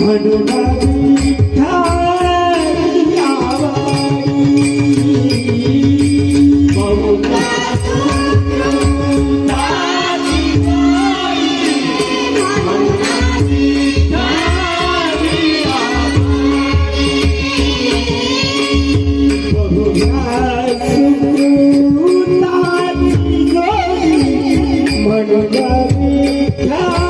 मनो ना जिधार आवाई मोग्या सुर्णल ना जिधाई मनो ना जिधार आवाई जुर्णल ना